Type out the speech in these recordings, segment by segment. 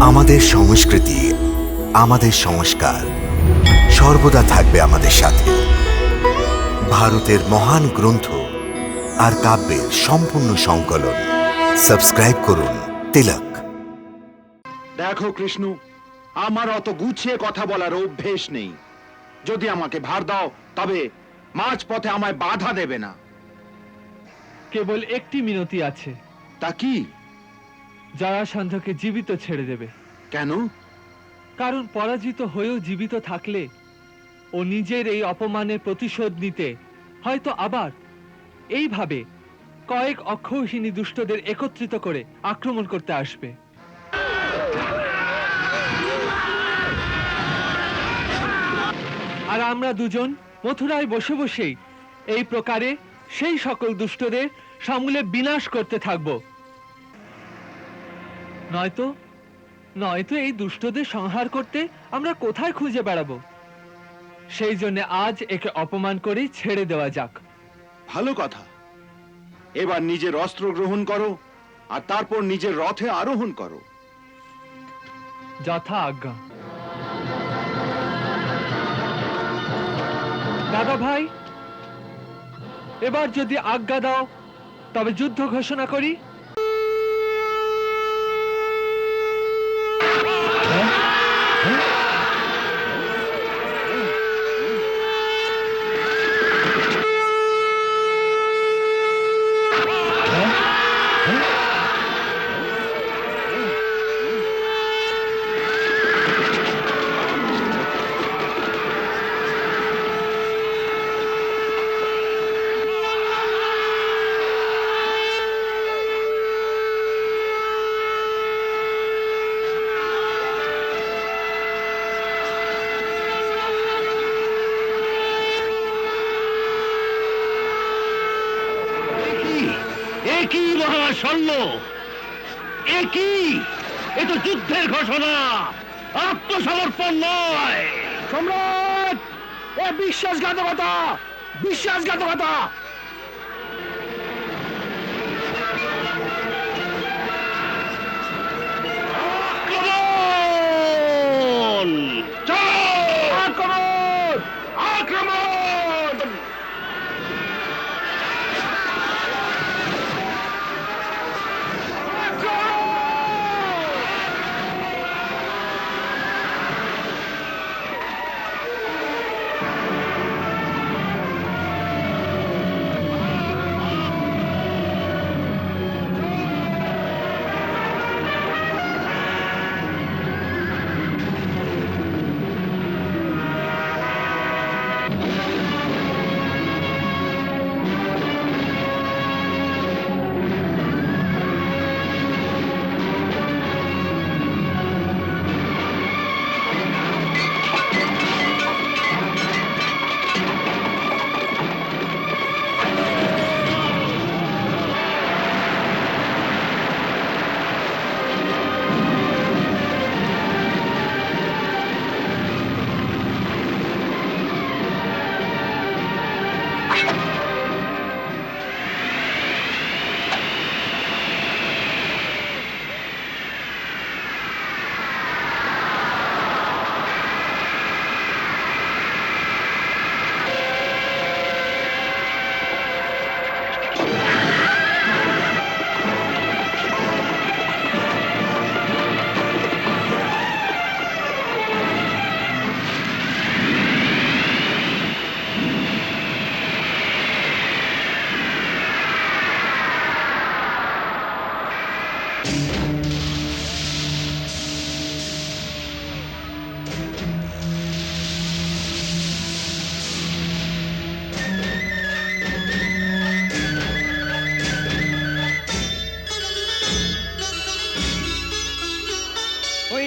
আমাদের সংস্কৃতি আমাদের সংস্কার সর্বদা থাকবে আমাদের সাথে। ভারতের মহান গ্রন্থ আর কাব্যের সম্পূর্ণ সংকলন। সাবস্ক্রাইব করুন তিলক। দেখো কৃষ্ণ আমার অত গুছিয়ে কথা বলার অভ্যেস নেই। যদি আমাকে ভার দাও তবে মাঝ পথে আমায় বাধা দেবে না। কেবল একটি মিনতি আছে। তা কি? জরাসন্ধকে জীবিত ছেড়ে দেবে। কেন? কারণ পরাজিত হয়েও জীবিত থাকলে ও নিজের এই অপমানের প্রতিশোধ নিতে হয়তো আবার এইভাবে কয়েক অক্ষৌহিনী দুষ্টদের একত্রিত করে আক্রমণ করতে আসবে। আর আমরা দুজন মথুরায় বসে বসেই এই প্রকারে সেই সকল দুষ্টদের সমূলে বিনাশ করতে থাকব। নয়তো নয়তো এই দুষ্টদের সংহার করতে আমরা কোথায় খুঁজে বেড়াবো? সেই জন্য আজ একে অপমান করে ছেড়ে দেওয়া যাক। ভালো কথা। এবার নিজের অস্ত্র গ্রহণ করো আর তারপর নিজের রথে আরোহণ করো। যথা আজ্ঞা। দাদা ভাই এবার যদি আজ্ঞা দাও তবে যুদ্ধ ঘোষণা করি। একই মহাশল্য একই। এ তো যুদ্ধের ঘোষণা। আত্মসমর্পণ নয়। সম্রাট এ বিশ্বাসঘাতকতা বিশ্বাসঘাতকতা।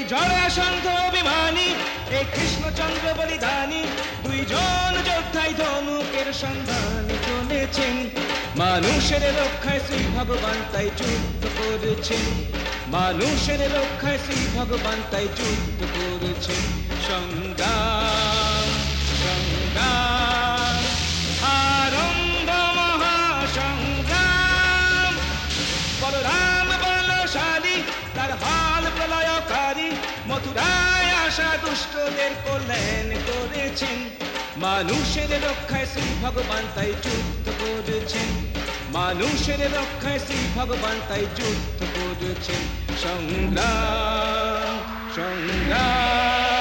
ওই জরাসন্ধ অভিমানী, এ কৃষ্ণচন্দ্র বলিদানী। দুইজন যোদ্ধাই ধনুকের সন্ধান চলেছেন মানুষের রক্ষায় শ্রী ভগবান তাই যুদ্ধ করেছেন। মানুষের রক্ষায় শ্রী ভগবান তাই যুদ্ধ করেছেন। সংগ্রাম দুষ্টদের কল্যাণ করেছেন। মানুষের রক্ষায় শ্রী ভগবান তাই যুদ্ধ করেছেন। মানুষের রক্ষায় শ্রী ভগবান তাই যুদ্ধ করেছেন। সংগ্রাম সংগ্রাম।